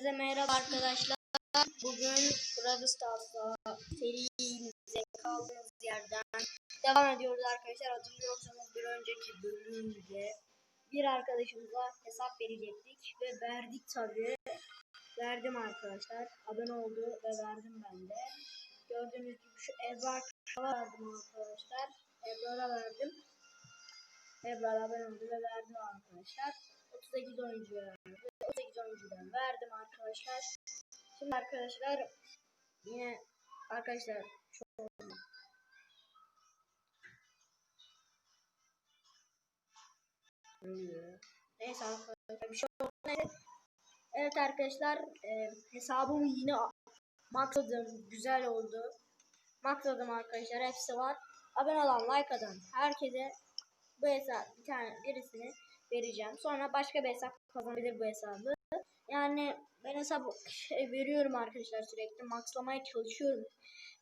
Herkese merhaba arkadaşlar. Bugün Brawl Stars'ta serimize kaldığımız yerden devam ediyoruz arkadaşlar. Hatırlıyorsanız bir önceki bölümde bir arkadaşımıza hesap verecektik ve verdik tabii. Verdim arkadaşlar. Abone oldu ve verdim ben de. Gördüğünüz gibi şu Ebrar Kral'a verdim arkadaşlar. Ebrar'a verdim. Ebrar abone oldu ve verdim arkadaşlar. 38 oyuncuya verdim. 38 oyuncudan verdim arkadaşlar. Şimdi arkadaşlar yine arkadaşlar çok Neyse arkadaşlar bir şey. Neyse. Evet arkadaşlar e, hesabımı yine maxladım. Güzel oldu. Maxladım arkadaşlar. Hepsi var. Abone olan, like atan herkese bu hesap bir tane birisini vereceğim. Sonra başka bir hesap kazanabilir bu hesabı. Yani ben hesap veriyorum arkadaşlar sürekli. Maxlamaya çalışıyorum.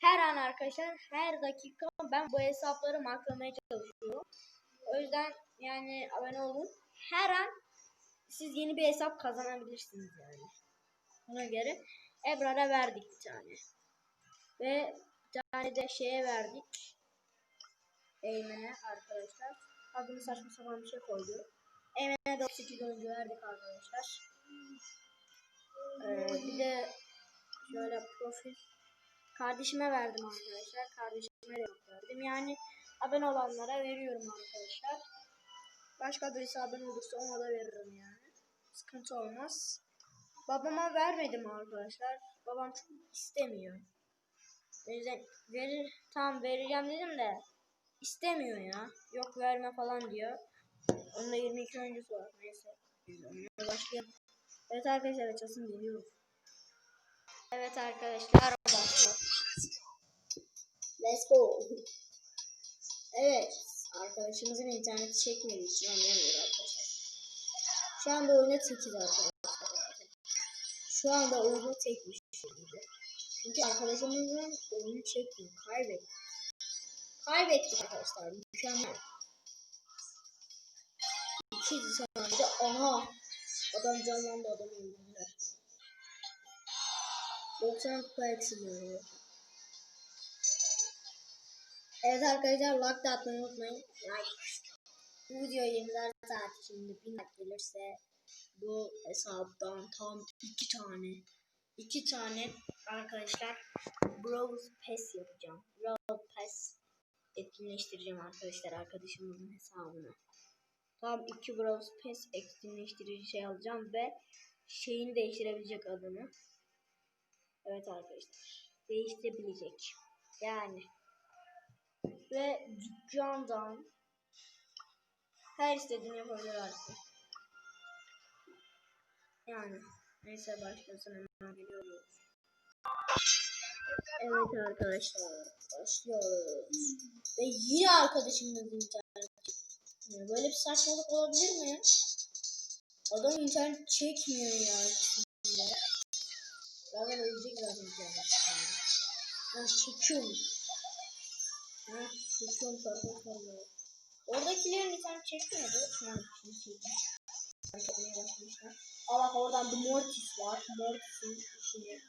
Her an arkadaşlar her dakika ben bu hesapları maxlamaya çalışıyorum. O yüzden yani abone olun. Her an siz yeni bir hesap kazanabilirsiniz yani. Buna göre Ebrar'a verdik bir tane. Ve bir tane de şeye verdik. Eymen'e arkadaşlar. Adını saçma sapan bir şey koydu. Eymen'e 98 oyuncu verdik arkadaşlar. Ee, bir de şöyle profil kardeşime verdim arkadaşlar. Kardeşime de verdim. Yani abone olanlara veriyorum arkadaşlar. Başka birisi abone olursa ona da veririm yani. Sıkıntı olmaz. Babama vermedim arkadaşlar. Babam çok istemiyor. O yüzden verir, tam vereceğim dedim de istemiyor ya. Yok verme falan diyor. Onda 22 oyuncusu var. Neyse. Biz oynamaya başlayalım. Evet arkadaşlar açasım geliyor. Evet arkadaşlar başla. Let's go. Evet. Arkadaşımızın interneti çekmediği için oynayamıyor arkadaşlar. Şu anda oyuna tekiz arkadaşlar. Şu anda oyunu tekmiş. Çünkü arkadaşımızın oyunu çekmiyor. Kaybettik. Kaybettik arkadaşlar. Mükemmel. İki saniye. Aha. Adam canlandı adam öldürdüler. 90 kupa. Evet arkadaşlar like da atmayı unutmayın. Like. Bu video 24 saat içinde 1000 like gelirse bu hesaptan tam 2 tane 2 tane arkadaşlar Brawl Pass yapacağım. Brawl Pass etkinleştireceğim arkadaşlar arkadaşımızın hesabını. Tam 2 Brawl Pass etkinleştirici şey alacağım ve şeyini değiştirebilecek adını. Evet arkadaşlar. Değiştirebilecek. Yani ve dükkandan her istediğini yapabilir artık. Yani neyse başlasın hemen geliyoruz. Evet arkadaşlar başlıyoruz. Ve yine arkadaşımla internet çekmiyor. Böyle bir saçmalık olabilir mi? Adam internet çekmiyor ya. Zaten ölecek zaten internet. Ben çekiyorum. Ha, çekiyorum arkadaşlar. Oradakilerin internet çekmiyordu. An şimdi çekmiş. Fark etmeye başlamışlar. Aa bak oradan bir Mortis var. Mortis'in içini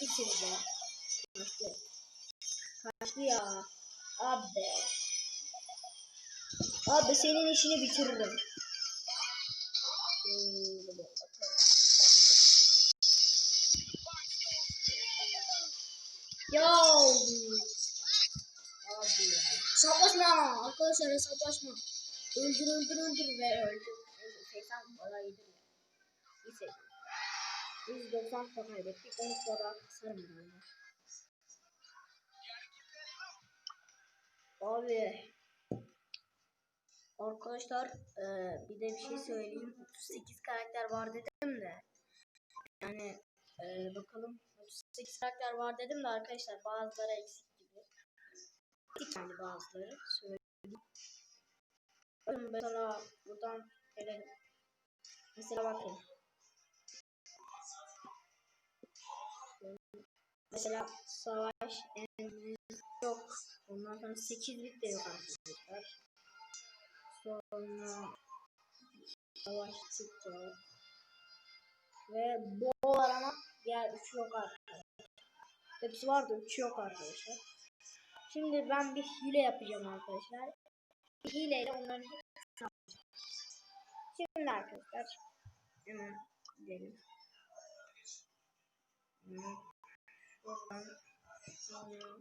bitireceğim. Kaçtı. Kaçtı ya. Abi. Abi senin işini bitiririm. Ya. Abi ya. Hesaplaşma arkadaşlar hesaplaşma. Öldür öldür öldür ve öldür. 80 para yedim. Neyse. 190 para kaybettik. 10 para kasarım herhalde. Abi. Arkadaşlar e, bir de bir şey söyleyeyim. 38 karakter var dedim de. Yani e, bakalım 38 karakter var dedim de arkadaşlar bazıları eksik gibi. Eksik yani bazıları söyleyeyim. Mesela buradan gelelim. Mesela bakın. Mesela savaş yok. Ondan sonra 8 bit de yok arkadaşlar. Sonra savaş çıktı. Ve bu var ama diğer üçü yok arkadaşlar. Hepsi vardı üçü yok arkadaşlar. Şimdi ben bir hile yapacağım arkadaşlar. Bir hileyle onların hepsini. Şimdi arkadaşlar hemen gidelim. Sonra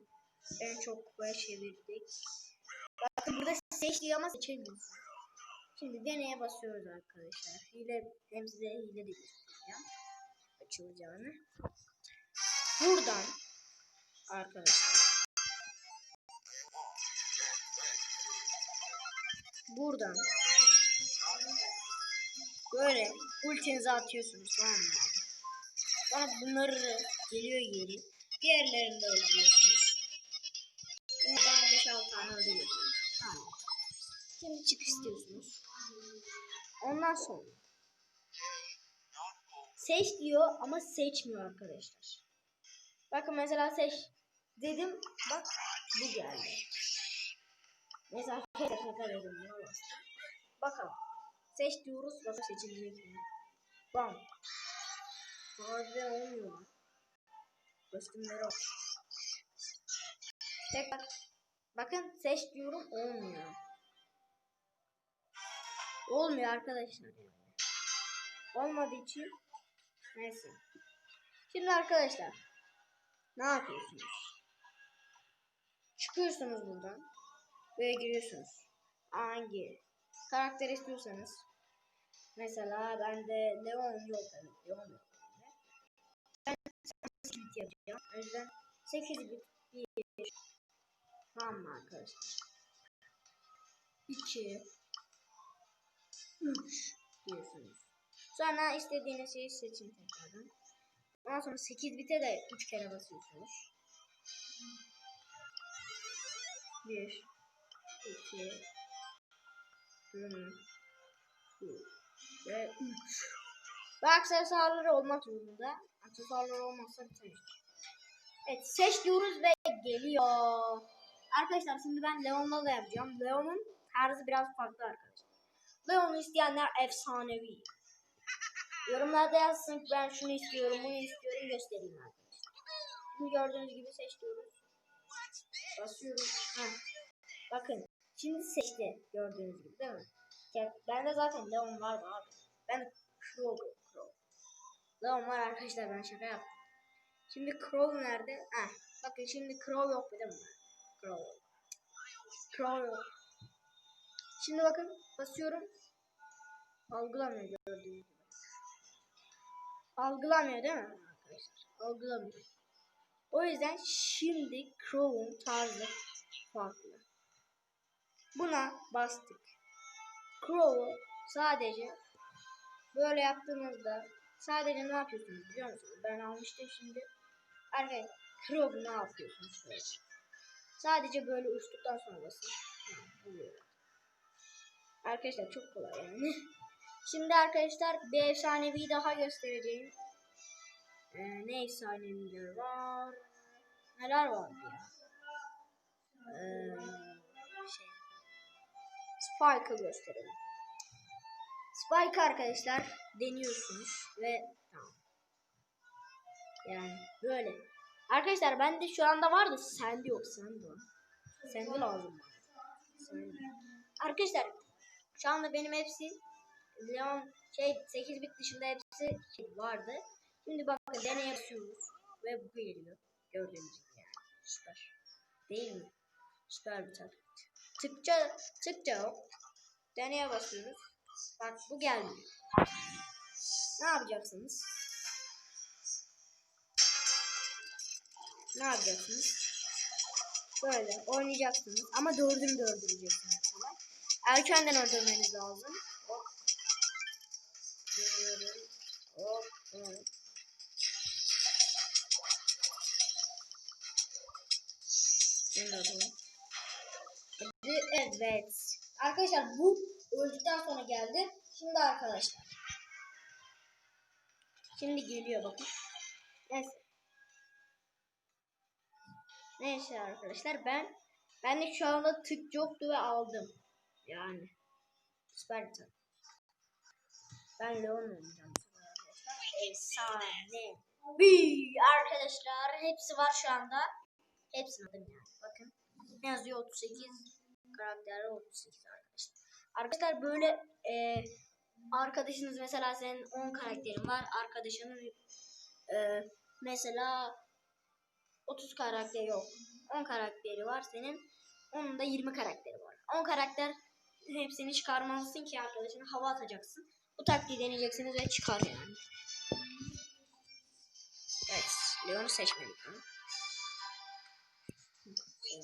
en çok kupaya çevirdik. Bakın burada seç diyor ama seçemiyorsun. Şimdi deneye basıyoruz arkadaşlar. Hile hem size hile de göstereceğim. Açılacağını. Buradan arkadaşlar. Buradan böyle ultinizi atıyorsunuz tamam mı? Sonra bunları geliyor geri. Diğerlerini de öldürüyorsunuz. Şimdi çık istiyorsunuz. Ondan sonra seç diyor ama seçmiyor arkadaşlar. Bakın mesela seç dedim bak bu geldi. Mesela şaka dedim buna bastım. Bakalım. Seç diyoruz bakalım seçilecek mi? Bam. Bazen olmuyor. Kostümleri. Tekrar. Bakın seç diyorum olmuyor. Olmuyor arkadaşlar. Olmadığı için neyse. Şimdi arkadaşlar ne yapıyorsunuz? Çıkıyorsunuz buradan ve giriyorsunuz. Hangi karakter istiyorsanız mesela bende Leon yok Leon yok. Ben 8 bit yapacağım. O yüzden 8 bit 1 Tamam arkadaşlar? 2 3 diyorsunuz. Sonra istediğiniz şeyi seçin tekrardan. Ondan sonra 8 bite de 3 kere basıyorsunuz. 1 2 3 ve 3 Ve aksesuarları olmak zorunda. Aksesuarları olmazsa biter. Evet seç diyoruz ve geliyor. Arkadaşlar şimdi ben Leon'la da yapacağım. Leon'un tarzı biraz farklı arkadaşlar. Leon'u isteyenler efsanevi. Yorumlarda yazsın ki ben şunu istiyorum, bunu istiyorum göstereyim arkadaşlar. Şimdi gördüğünüz gibi seç diyoruz. Basıyorum. Heh. Bakın şimdi seçti gördüğünüz gibi değil mi? Ya, bende zaten Leon vardı abi. Ben de Crow, Crow. Leon var arkadaşlar ben şaka yaptım. Şimdi Crow nerede? Heh. Bakın şimdi Crow yok değil mi? Crow. Crow yok. Şimdi bakın basıyorum. Algılamıyor gördüğünüz gibi. Algılamıyor değil mi arkadaşlar? Algılamıyor. O yüzden şimdi Crow'un tarzı farklı. Buna bastık. Crow'u sadece böyle yaptığınızda sadece ne yapıyorsunuz biliyor musunuz? Ben almıştım şimdi. Arkadaşlar Crow'u ne yapıyorsunuz? Sadece böyle uçtuktan sonra basın. Oluyor. Arkadaşlar çok kolay yani. Şimdi arkadaşlar bir efsanevi daha göstereceğim. Ee, ne efsaneviler var? Neler var ya? Ee, şey. Spike'ı gösterelim. Spike arkadaşlar deniyorsunuz ve tamam. Yani böyle. Arkadaşlar bende şu anda vardı sende yok sende var. Sende lazım. Sende. Arkadaşlar şu anda benim hepsi Leon şey 8 bit dışında hepsi vardı. Şimdi bakın deney yapıyoruz ve bu geliyor. Gördüğünüz gibi yani. Süper. Değil mi? Süper bir taktik. Tıkça tıkça deneye basıyoruz. Bak bu geldi. Ne yapacaksınız? Ne yapacaksınız? Böyle oynayacaksınız ama dördünü de öldüreceksiniz. Erkenden öldürmeniz lazım. Hop. Evet. Arkadaşlar bu öldükten sonra geldi. Şimdi arkadaşlar. Şimdi geliyor bakın. Neyse. Neyse arkadaşlar ben ben de şu anda tık yoktu ve aldım. Yani süper. Ben Leon oynayacağım efsane. Bir arkadaşlar hepsi var şu anda. Hepsini aldım yani. Bakın ne yazıyor 38 karakter 38 arkadaşlar. Arkadaşlar böyle e, arkadaşınız mesela senin 10 karakterin var. Arkadaşının e, mesela 30 karakter yok. 10 karakteri var senin. Onun da 20 karakteri var. 10 karakter hepsini çıkarmalısın ki arkadaşına hava atacaksın. Bu taktiği deneyeceksiniz ve çıkar yani. Evet. Leon'u seçmedik.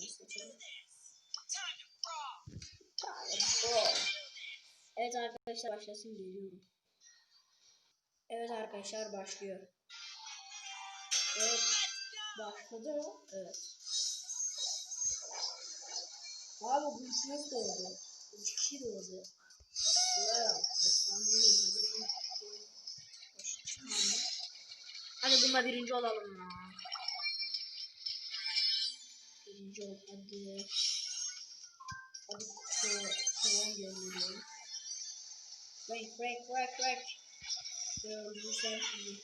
Seçelim. Evet arkadaşlar başlasın geliyorum. Evet arkadaşlar başlıyor. Evet. Başladı. Evet. Abi bu nasıl oldu? İki kişi de. Efsanevi. Hadi bunda birinci olalım ya. Birinci ol hadi. Hadi ko- kovan gönderiyorum. Break break break break. Öldürürsen iyi.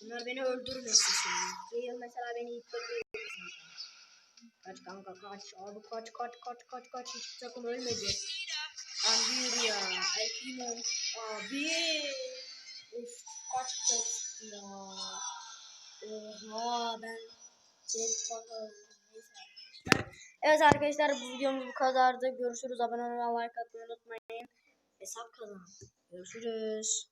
Bunlar beni öldürmesin şimdi. Gale mesela beni öldürmesin. Kaç kanka kaç. Abi kaç kaç kaç kaç kaç. Hiçbir takım ölmedi. Ambiur ya. Abi. Of kaç kaç ya. Oha ben. Evet arkadaşlar bu videomuz bu kadardı. Görüşürüz. Abone olmayı, like atmayı unutmayın. Hesap kazanın. Görüşürüz.